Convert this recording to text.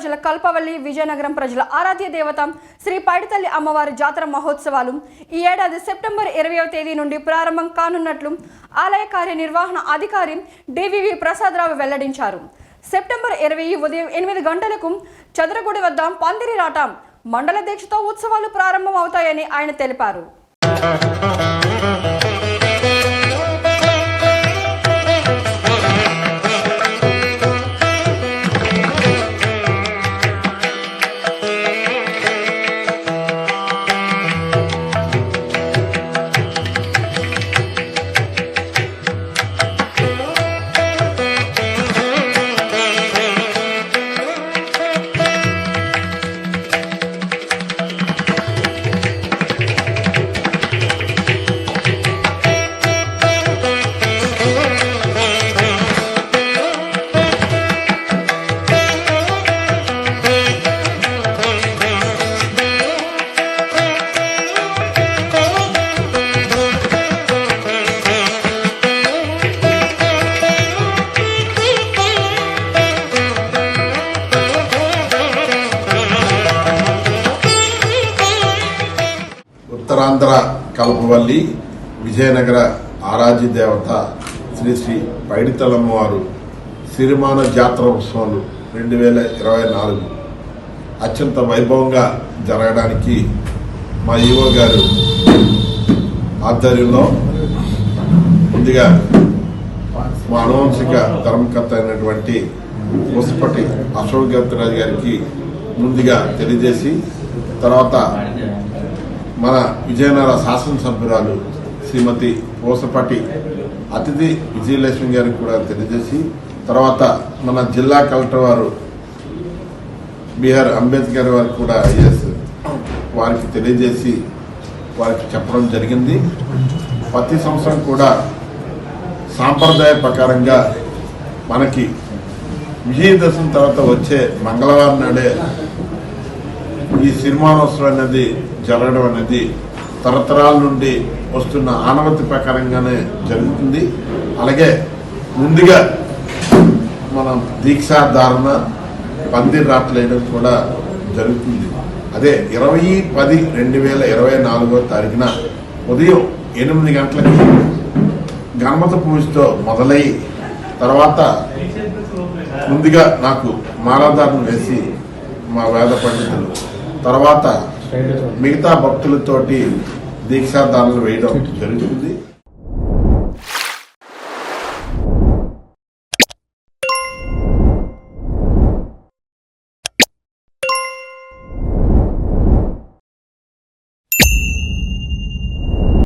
ప్రజల కల్పవల్లి విజయనగరం ప్రజల ఆరాధ్య దేవత శ్రీ పైడితల్లి అమ్మవారి జాతర మహోత్సవాలు ఈ ఏడాది సెప్టెంబర్ ఇరవయవ తేదీ నుండి ప్రారంభం కానున్నట్లు ఆలయ కార్యనిర్వహణ అధికారి డివివి ప్రసాదరావు వెల్లడించారు. సెప్టెంబర్ ఇరవై ఉదయం ఎనిమిది గంటలకు చదరగుడి వద్ద పందిరి రాట మండల దీక్షతో ఉత్సవాలు ప్రారంభం అవుతాయని ఆయన తెలిపారు. ఉత్తరాంధ్ర కల్పవల్లి విజయనగర ఆరాధ్య దేవత శ్రీ శ్రీ పైడితలమ్మవారు సిరిమాన జాతర ఉత్సవాలు రెండు వేల ఇరవై నాలుగు. అత్యంత వైభవంగా జరగడానికి మా ఈవో గారు ఆధ్వర్యంలో ముందుగా మా అనువంశిక ధర్మకర్త అయినటువంటి ముసపటి అశోక్ గర్తరాజు గారికి ముందుగా తెలియజేసి తర్వాత మన విజయనగర శాసనసభ్యురాలు శ్రీమతి పూసపాటి అతిథి విజయలక్ష్మి గారికి కూడా తెలియజేసి తర్వాత మన జిల్లా కలెక్టర్ వారు బీఆర్ అంబేద్కర్ వారికి కూడా ఐఎస్ వారికి తెలియజేసి వారికి చెప్పడం జరిగింది. ప్రతి సంవత్సరం కూడా సాంప్రదాయ ప్రకారంగా మనకి విజయదశమి తర్వాత వచ్చే మంగళవారం నాడే ఈ సినిమానోత్సవం అనేది జరగడం అనేది తరతరాల నుండి వస్తున్న ఆనవతి ప్రకారంగానే జరుగుతుంది. అలాగే ముందుగా మనం దీక్షాధారణ పందిరి రాట్లేయడం కూడా జరుగుతుంది. అదే ఇరవై పది రెండు వేల ఇరవై నాలుగో తారీఖున ఉదయం ఎనిమిది గంటలకి గణపతి పూజతో మొదలై తర్వాత ముందుగా నాకు మాలాధారణ వేసి మా వేద పండితులు తర్వాత మిగతా భక్తులతోటి దీక్షాధారణ వేయడం జరుగుతుంది.